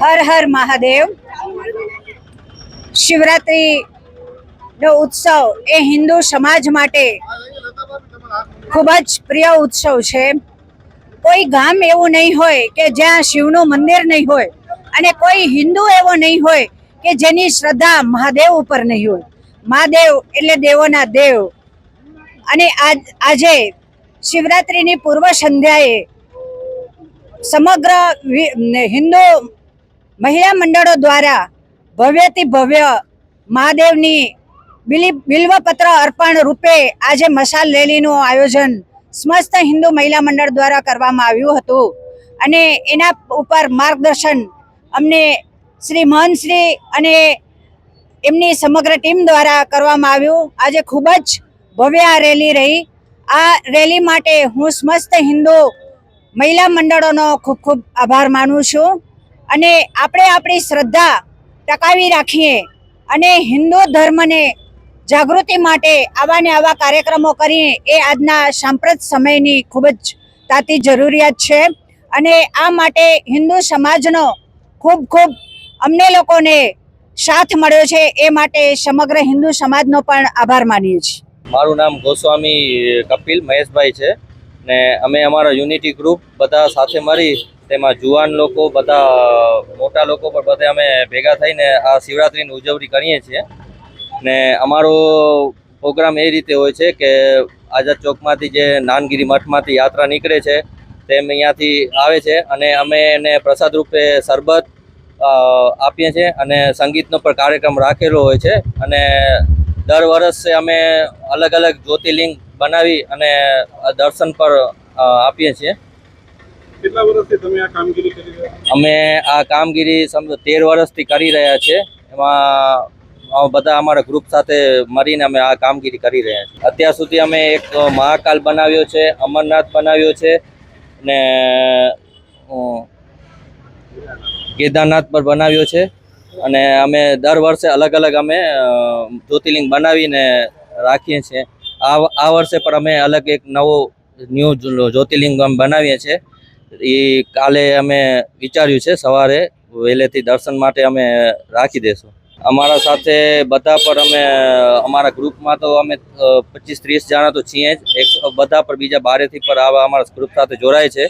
હર હર મહાદેવ. શિવરાત્રિનો ઉત્સવ એ હિન્દુ સમાજ માટે ખૂબ જ પ્રિય ઉત્સવ છે. કોઈ ગામ એવું નહીં હોય કે જ્યાં શિવનું મંદિર નહીં હોય અને કોઈ હિન્દુ એવો નહીં હોય કે જેની શ્રદ્ધા મહાદેવ ઉપર નહીં હોય. મહાદેવ એટલે દેવોના દેવ. અને આજ, આજે શિવરાત્રિની પૂર્વ સંધ્યાએ સમગ્ર હિન્દુ મહિલા મંડળો દ્વારા ભવ્યથી ભવ્ય મહાદેવની બિલી બિલ્વપત્ર અર્પણ રૂપે આજે મશાલ રેલીનું આયોજન સમસ્ત હિન્દુ મહિલા મંડળ દ્વારા કરવામાં આવ્યું હતું. અને એના ઉપર માર્ગદર્શન અમને શ્રી મહનશ્રી અને એમની સમગ્ર ટીમ દ્વારા કરવામાં આવ્યું. આજે ખૂબ જ ભવ્ય આ રેલી રહી. આ રેલી માટે હું સમસ્ત હિન્દુ મહિલા મંડળોનો ખૂબ ખૂબ આભાર માનું છું. અને આપણે આપણી શ્રદ્ધા ટકાવી રાખીએ અને હિન્દુ ધર્મને જાગૃતિ માટે આવા ને આવા કાર્યક્રમો કરીએ એ આજના સાંપ્રત સમયની ખૂબ જ તાતી જરૂરિયાત છે. અને આ માટે હિન્દુ સમાજનો ખૂબ ખૂબ અમને લોકોને સાથ મળ્યો છે એ માટે સમગ્ર હિન્દુ સમાજનો પણ આભાર માનીએ છીએ. મારું નામ ગોસ્વામી કપિલ મહેશભાઈ છે. ને અમે અમારા યુનિટી ગ્રુપ બધા સાથે મળી તેમાં જુવાન લોકો, બધા મોટા લોકો પણ બધા અમે ભેગા થઈને આ શિવરાત્રિની ઉજવણી કરીએ છીએ. ને અમારો પ્રોગ્રામ એ રીતે હોય છે કે આઝાદ ચોકમાંથી જે નાનગીરી મઠમાંથી યાત્રા નીકળે છે તેમ અહીંયાથી આવે છે અને અમે એને પ્રસાદ રૂપે શરબત આપીએ છીએ અને સંગીતનો પણ કાર્યક્રમ રાખેલો હોય છે. અને દર વર્ષે અમે અલગ અલગ જ્યોતિર્લિંગ બનાવી અને દર્શન પર આપીએ છીએ. કેટલા વર્ષથી તમે આ કામગીરી કરી રહ્યા અમે આ કામગીરી સમજો તેર વર્ષથી કરી રહ્યા છે. એમાં બધા અમારા ગ્રુપ સાથે મળીને અમે આ કામગીરી કરી રહ્યા છીએ. અત્યાર સુધી અમે એક મહાકાલ બનાવ્યો છે અમરનાથ બનાવ્યો છે ને કેદારનાથ પર બનાવ્યો છે. અને અમે દર વર્ષે અલગ અલગ અમે જ્યોતિર્લિંગ બનાવીને રાખીએ છીએ. આ વર્ષે પણ અમે અલગ એક નવો ન્યૂ જ્યોતિર્લિંગ અમે બનાવીએ છીએ. એ કાલે અમે વિચાર્યું છે સવારે વહેલેથી દર્શન માટે અમે રાખી દેશું. અમારા સાથે બધા પર અમે, અમારા ગ્રુપમાં તો અમે પચીસ ત્રીસ જણા તો છીએ જ. એક બધા પર બીજા બારેથી પર આવા અમારા ગ્રુપ સાથે જોડાય છે.